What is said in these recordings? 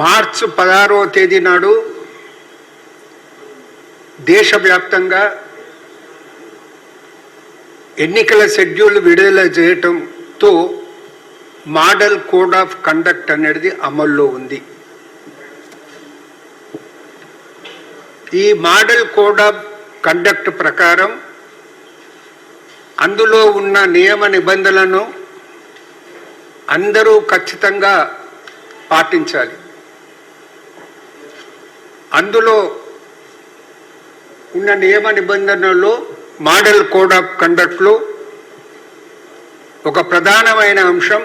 మార్చి పదహారవ తేదీ నాడు దేశవ్యాప్తంగా ఎన్నికల షెడ్యూల్ విడుదల చేయటంతో మోడల్ కోడ్ ఆఫ్ కండక్ట్ అనేది అమల్లో ఉంది. ఈ మోడల్ కోడ్ ఆఫ్ కండక్ట్ ప్రకారం అందులో ఉన్న నియమ నిబంధనలను అందరూ ఖచ్చితంగా పాటించాలి. అందులో ఉన్న నియమ నిబంధనల్లో మోడల్ కోడ్ ఆఫ్ కండక్ట్లో ఒక ప్రధానమైన అంశం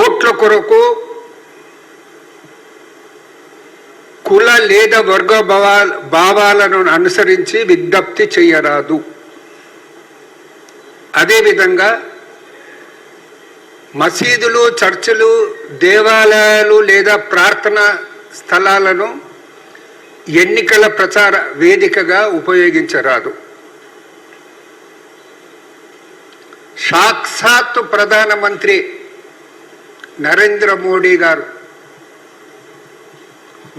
ఓట్ల కొరకు కుల లేదా వర్గ భావాలను అనుసరించి విజ్ఞప్తి చేయరాదు. అదేవిధంగా మసీదులు చర్చిలు దేవాలయాలు లేదా ప్రార్థన స్థలాలను ఎన్నికల ప్రచార వేదికగా ఉపయోగించరాదు. సాక్షాత్ ప్రధానమంత్రి నరేంద్ర మోడీ గారు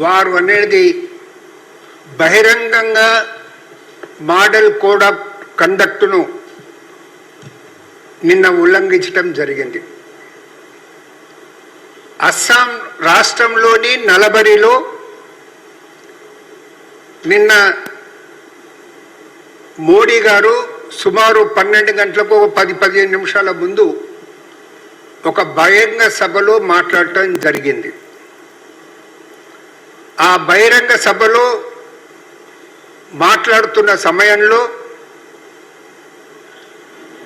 వారు అనేది బహిరంగంగా మోడల్ కోడ్ ఆఫ్ కండక్ట్ను నిన్న ఉల్లంఘించడం జరిగింది. అస్సాం రాష్ట్రంలోని నలబరిలో నిన్న మోడీ గారు సుమారు పన్నెండు గంటలకు ఒక పది పదిహేను నిమిషాల ముందు ఒక బహిరంగ సభలో మాట్లాడటం జరిగింది. ఆ బహిరంగ సభలో మాట్లాడుతున్న సమయంలో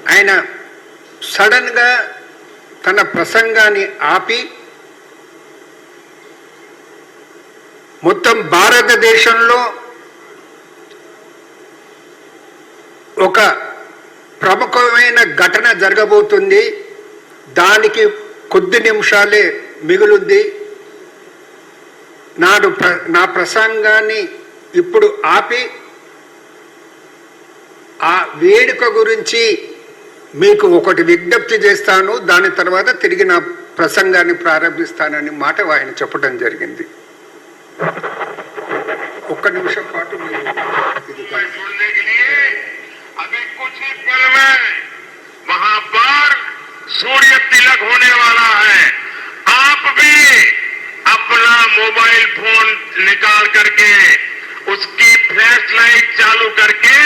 ఆయన సడన్గా తన ప్రసంగాన్ని ఆపి మొత్తం భారతదేశంలో ఒక ప్రముఖమైన ఘటన జరగబోతుంది. దానికి కొద్ది నిమిషాలే మిగులుంది. నాడు ప్ర నా ప్రసంగాన్ని ఇప్పుడు ఆపి ఆ వేడుక గురించి మీకు ఒకటి విజ్ఞప్తి చేస్తాను. దాని తర్వాత తిరిగి నా ప్రసంగాన్ని ప్రారంభిస్తానని మాట ఆయన చెప్పడం జరిగింది. ఒక్క నిమిషం పాటు మీరు ఇది में सुनने के लिए अभी कुछ ही पल में वहां पर सूर्य तिलक होने वाला है आप भी अपना मोबाइल फोन निकाल करके उसकी फ्लैश लाइट चालू करके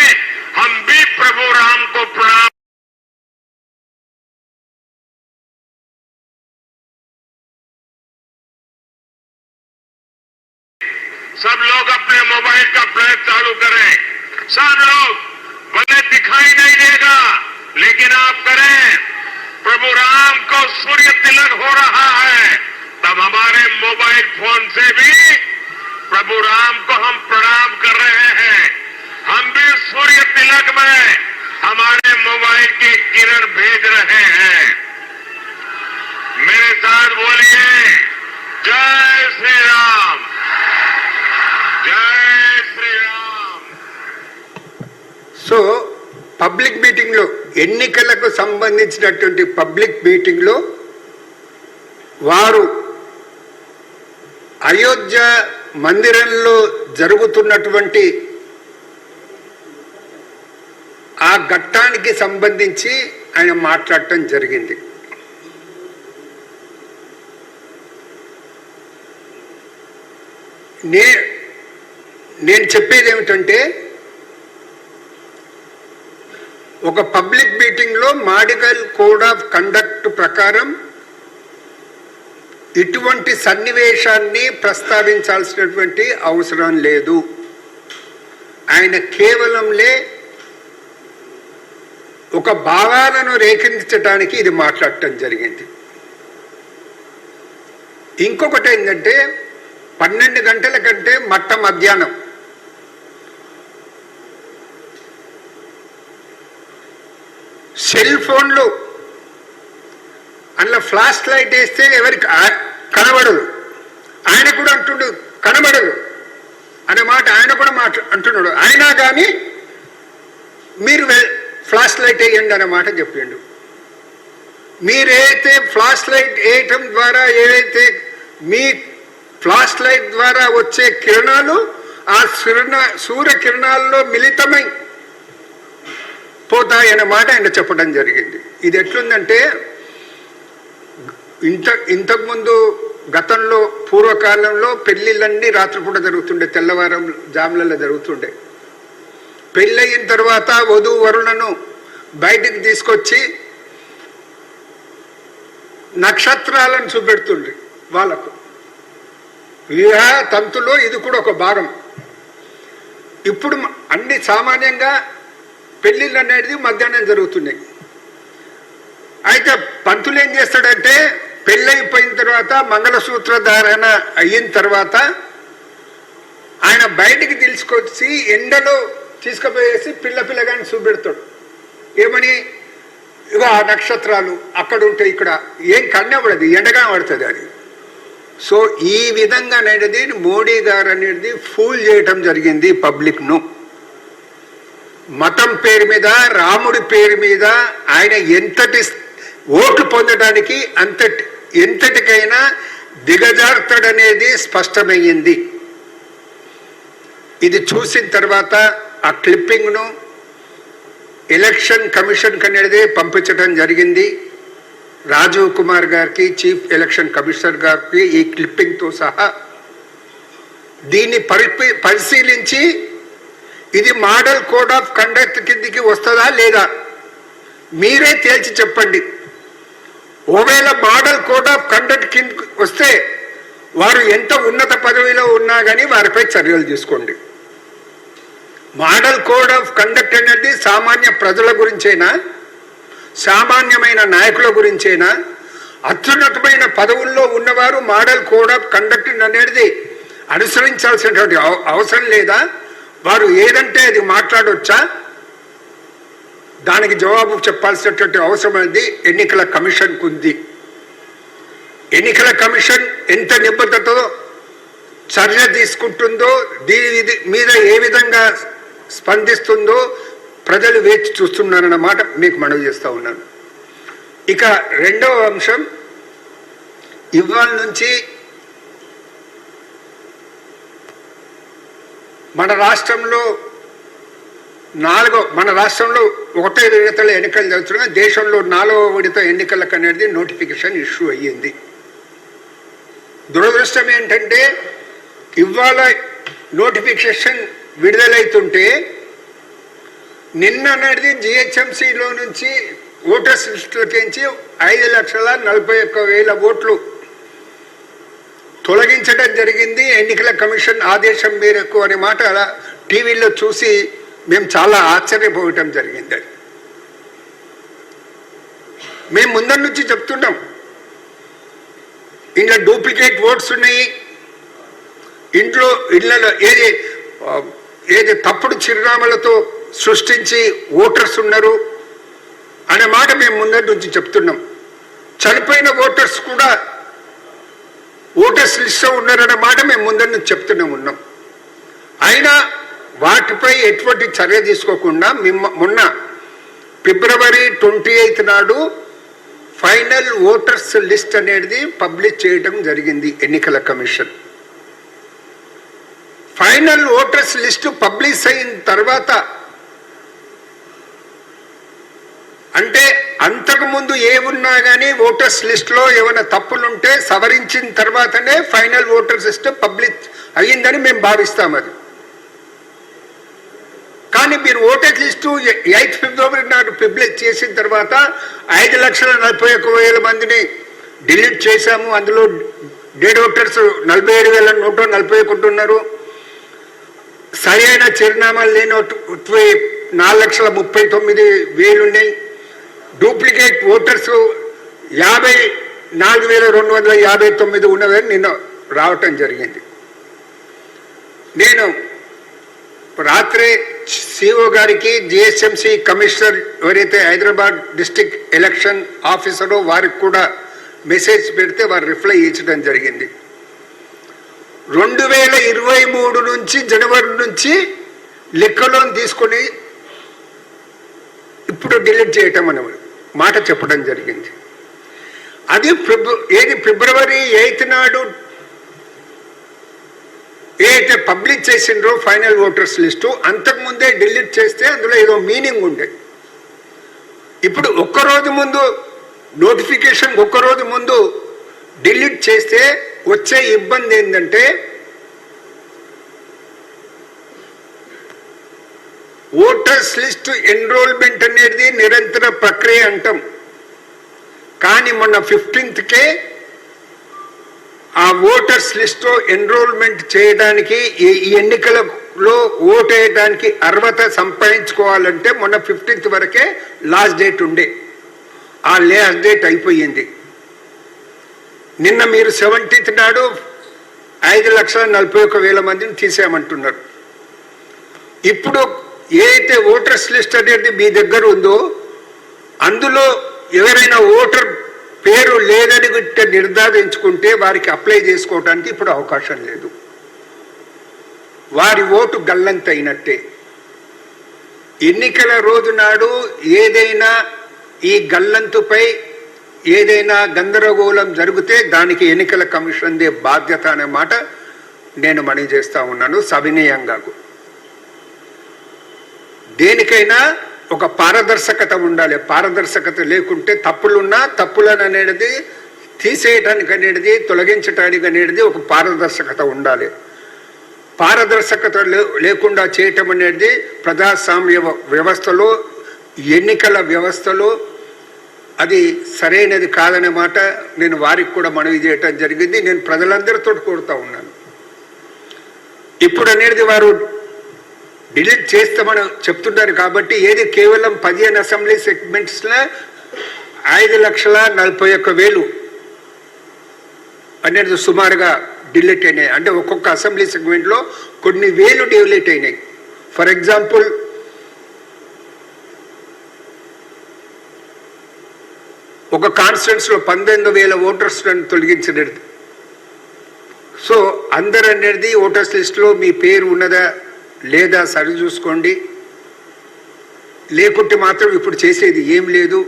हम भी प्रभु राम को करें सब लोग भले दिखाई नहीं देगा, लेकिन आप करें। प्रभु राम को सूर्य तिलक हो रहा है, तब हमारे मोबाइल फ़ोन से भी प्रभु राम को हम प्रणाम कर रहे हैं। हम भी सूर्य तिलक में हमारे मोबाइल की किरण भेज रहे हैं। मेरे साथ बोलिए సో పబ్లిక్ మీటింగ్లో ఎన్నికలకు సంబంధించినటువంటి పబ్లిక్ మీటింగ్లో వారు అయోధ్య మందిరంలో జరుగుతున్నటువంటి ఆ ఘట్టానికి సంబంధించి ఆయన మాట్లాడటం జరిగింది. నే నేను చెప్పేది ఏమిటంటే ఒక పబ్లిక్ మీటింగ్లో మాడికల్ కోడ్ ఆఫ్ కండక్ట్ ప్రకారం ఇటువంటి సన్నివేశాన్ని ప్రస్తావించాల్సినటువంటి అవసరం లేదు. ఆయన కేవలంలే ఒక భావాలను రేఖించడానికి ఇది మాట్లాడటం జరిగింది. ఇంకొకటి ఏంటంటే పన్నెండు గంటల కంటే మట్ట మధ్యాహ్నం. సెల్ ఫోన్లు. అందులో ఫ్లాష్ లైట్ వేస్తే ఎవరికి? కనబడదు. ఆయన కూడా అంటుండు కనబడదు. అనే మాట ఆయన కూడా మాట అంటున్నాడు. అయినా కానీ మీరు ఫ్లాష్ లైట్ వేయండి అనే మాట చెప్పిండు. మీరైతే ఫ్లాష్ లైట్ వేయటం ద్వారా ఏవైతే మీ ఫ్లాష్ లైట్ ద్వారా వచ్చే కిరణాలు ఆ సూర్య సూర్య కిరణాల్లో పోతాయి పోతాయన్న మాట ఆయన చెప్పడం జరిగింది. ఇది ఎట్లుందంటే ఇంత ఇంతకుముందు గతంలో పూర్వకాలంలో పెళ్ళిళ్ళన్నీ రాత్రిపూట జరుగుతుండే తెల్లవారం జాములలో జరుగుతుండే. పెళ్ళయిన తర్వాత వధువు వరులను బయటికి తీసుకొచ్చి నక్షత్రాలను చూపెడుతుండ్రి వాళ్ళకు. వివాహ తంతులో ఇది కూడా ఒక భాగం. ఇప్పుడు అన్ని సామాన్యంగా పెళ్ళిళ్ళు అనేది మధ్యాహ్నం జరుగుతున్నాయి. అయితే పంతులు ఏం చేస్తాడంటే పెళ్ళైపోయిన తర్వాత మంగళసూత్ర ధారణ అయిన తర్వాత ఆయన బయటికి తీసుకొచ్చి ఎండలో తీసుకుపోయేసి పిల్ల పిల్లగాని చూపెడతాడు. ఏమని? ఇగో ఆ నక్షత్రాలు అక్కడ ఉంటే ఇక్కడ ఏం కన్నబడదు ఎండగా పడుతుంది అది. సో ఈ విధంగా అనేది మోడీ గారు అనేది ఫూల్ చేయటం జరిగింది పబ్లిక్ను. మతం పేరు మీద రాముడి పేరు మీద ఆయన ఎంతటి ఓట్లు పొందడానికి అంతటి ఎంతటికైనా దిగజార్తడనేది స్పష్టమయ్యింది. ఇది చూసిన తర్వాత ఆ క్లిప్పింగ్ను ఎలక్షన్ కమిషన్ అనేది పంపించడం జరిగింది. రాజీవ్ కుమార్ గారికి చీఫ్ ఎలక్షన్ కమిషనర్ గారికి ఈ క్లిప్పింగ్తో సహా దీన్ని పరిపి పరిశీలించి ఇది మోడల్ కోడ్ ఆఫ్ కండక్ట్ కిందికి వస్తుందా లేదా? మీరే తేల్చి చెప్పండి. ఒకవేళ మోడల్ కోడ్ ఆఫ్ కండక్ట్ కిందకి వస్తే వారు ఎంత ఉన్నత పదవిలో ఉన్నా కానీ వారిపై చర్యలు తీసుకోండి. మోడల్ కోడ్ ఆఫ్ కండక్ట్ అనేది సామాన్య ప్రజల గురించేనా? సామాన్యమైన నాయకుల గురించేనా? అత్యున్నతమైన పదవుల్లో ఉన్నవారు మోడల్ కోడ్ ఆఫ్ కండక్ట్ అనేది అనుసరించాల్సినటువంటి అవసరం లేదా? వారు ఏదంటే అది మాట్లాడొచ్చా? దానికి జవాబు చెప్పాల్సినటువంటి అవసరం అనేది ఎన్నికల కమిషన్కు ఉంది ఎన్నికల కమిషన్ ఎంత నిబద్ధతతో చర్య తీసుకుంటుందో దీని మీద ఏ విధంగా స్పందిస్తుందో ప్రజలు వేచి చూస్తున్నారన్నమాట మీకు మనవి చేస్తూ ఉన్నాను. ఇక రెండవ అంశం ఇవాళ నుంచి మన రాష్ట్రంలో నాలుగో మన రాష్ట్రంలో ఒకటో విడతల ఎన్నికలు జరుగుతున్నాయి. దేశంలో నాలుగో విడత ఎన్నికలకు అనేది నోటిఫికేషన్ ఇష్యూ అయ్యింది. దురదృష్టం ఏంటంటే ఇవాళ నోటిఫికేషన్ విడుదలైతుంటే నిన్న అనేది జిహెచ్ఎంసీలో నుంచి ఓటర్స్ లిస్టులకించి ఐదు లక్షల నలభై ఒక్క వేల ఓట్లు తొలగించడం జరిగింది. ఎన్నికల కమిషన్ ఆదేశం మేరకు అనే మాట టీవీలో చూసి మేము చాలా ఆశ్చర్యపోవటం జరిగింది అది. మేము ముందర నుంచి చెప్తున్నాం. ఇంకా డూప్లికేట్ ఓట్స్ ఉన్నాయి. ఇంట్లో ఇళ్ళలో ఏది ఏది తప్పుడు చిరునామాలతో సృష్టించి ఓటర్స్ ఉన్నారు అనే మాట మేము ముందరి నుంచి చెప్తున్నాం. చనిపోయిన ఓటర్స్ కూడా ఓటర్స్ లిస్ట్లో ఉన్నారన్న మాట మేము ముందరి నుంచి చెప్తూనే ఉన్నాం. అయినా వాటిపై ఎటువంటి చర్య తీసుకోకుండా మిమ్మ మొన్న ఫిబ్రవరి ట్వంటీ ఎయిత్ నాడు ఫైనల్ ఓటర్స్ లిస్ట్ అనేది పబ్లిష్ చేయడం జరిగింది ఎన్నికల commission. Final voters list publish అయిన తర్వాత అంటే అంతకుముందు ఏమున్నా కానీ ఓటర్స్ లిస్టులో ఏమైనా తప్పులుంటే సవరించిన తర్వాతనే ఫైనల్ ఓటర్ సిస్టమ్ పబ్లిక్ అయ్యిందని మేము భావిస్తాం అది. కానీ మీరు ఓటర్ లిస్టు ఎయిత్ ఫిబ్రవరి నాడు పబ్లిక్ చేసిన తర్వాత ఐదు లక్షల నలభై ఒక్క వేల మందిని డిలీట్ చేశాము. అందులో డెడ్ ఓటర్స్ నలభై ఏడు వేల నూట నలభై ఒకటి ఉన్నారు సరైన చిరునామాలు లేని నాలుగు లక్షల ముప్పై తొమ్మిది వేలు ఉన్నాయి డూప్లికేట్ ఓటర్స్ యాభై నాలుగు వేల రెండు వందల యాభై తొమ్మిది ఉన్నదని నిన్న రావటం జరిగింది. నేను రాత్రి సిఓ గారికి జిహెచ్ఎంసి కమిషనర్ ఎవరైతే హైదరాబాద్ డిస్టిక్ ఎలక్షన్ ఆఫీసరో వారికి కూడా మెసేజ్ పెడితే వారు రిప్లై ఇచ్చడం జరిగింది. రెండు వేల ఇరవై మూడు నుంచి జనవరి నుంచి లెక్కలోని తీసుకొని ఇప్పుడు డిలీట్ చేయటం అనే మాట చెప్పడం జరిగింది. అది ఫిబ్ర ఏది ఫిబ్రవరి ఎయిత్ నాడు ఏదైతే పబ్లిక్ చేసిండ్రో ఫైనల్ ఓటర్స్ లిస్టు అంతకుముందే డిలీట్ చేస్తే అందులో ఏదో మీనింగ్ ఉండేది ఇప్పుడు ఒక్కరోజు ముందు నోటిఫికేషన్ ఒక్కరోజు ముందు డిలీట్ చేస్తే వచ్చే ఇబ్బంది ఏంటంటే ఓటర్స్ లిస్ట్ ఎన్రోల్మెంట్ అనేది నిరంతర ప్రక్రియ అంటాం. కానీ మొన్న ఫిఫ్టీన్త్కే ఆ ఓటర్స్ లిస్ట్లో ఎన్రోల్మెంట్ చేయడానికి ఈ ఎన్నికలలో ఓటు వేయడానికి అర్హత సంపాదించుకోవాలంటే మొన్న ఫిఫ్టీన్త్ వరకే లాస్ట్ డేట్ ఉండే. ఆ లాస్ట్ డేట్ అయిపోయింది. నిన్న మీరు సెవెంటీన్త్ నాడు ఐదు లక్షల నలభై ఒక వేల మందిని తీసామంటున్నారు ఇప్పుడు ఏదైతే ఓటర్స్ లిస్ట్ అనేది మీ దగ్గర ఉందో అందులో ఎవరైనా ఓటర్ పేరు లేదని నిర్ధారించుకుంటే వారికి అప్లై చేసుకోవడానికి ఇప్పుడు అవకాశం లేదు. వారి ఓటు గల్లంత అయినట్టే ఎన్నికల రోజు నాడు ఏదైనా ఈ గల్లంతుపై ఏదైనా గందరగోళం జరిగితే దానికి ఎన్నికల కమిషన్దే బాధ్యత అనే మాట నేను మనీ చేస్తా ఉన్నాను సవినయంగా దేనికైనా ఒక పారదర్శకత ఉండాలి. పారదర్శకత లేకుంటే తప్పులున్నా తప్పులను అనేది తీసేయటానికి అనేది తొలగించటానికి అనేది ఒక పారదర్శకత ఉండాలి. పారదర్శకత లే- లేకుండా చేయటం అనేది ప్రజాస్వామ్య వ్యవస్థలో ఎన్నికల వ్యవస్థలో అది సరైనది కాదనే మాట నేను వారికి కూడా మనవి చేయటం జరిగింది. నేను ప్రజలందరితో కోరుతా ఉన్నాను. ఇప్పుడు అనేది వారు డిలీట్ చేస్తామని చెప్తున్నారు కాబట్టి ఏది కేవలం పదిహేను అసెంబ్లీ సెగ్మెంట్స్ ఐదు లక్షల నలభై ఒక్క వేలు అనేది సుమారుగా డిలీట్ అయినాయి. అంటే ఒక్కొక్క అసెంబ్లీ సెగ్మెంట్లో కొన్ని వేలు డిలీట్ అయినాయి. ఫర్ ఎగ్జాంపుల్ ఒక కాన్స్టిట్యూన్స్లో పంతొమ్మిది వేల ఓటర్స్ తొలగించినది సో అందరు అనేది ఓటర్స్ లిస్టులో మీ పేరు ఉన్నదా లేదా సరి చూసుకోండి. లేకుంటే మాత్రం ఇప్పుడు చేసేది ఏం లేదు.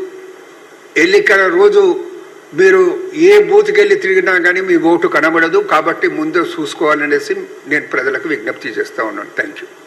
ఎన్నికల రోజు మీరు ఏ బూత్కి వెళ్ళి తిరిగినా కానీ మీ ఓటు కనబడదు. కాబట్టి ముందు చూసుకోవాలనేసి నేను ప్రజలకు విజ్ఞప్తి చేస్తా ఉన్నాను. Thank you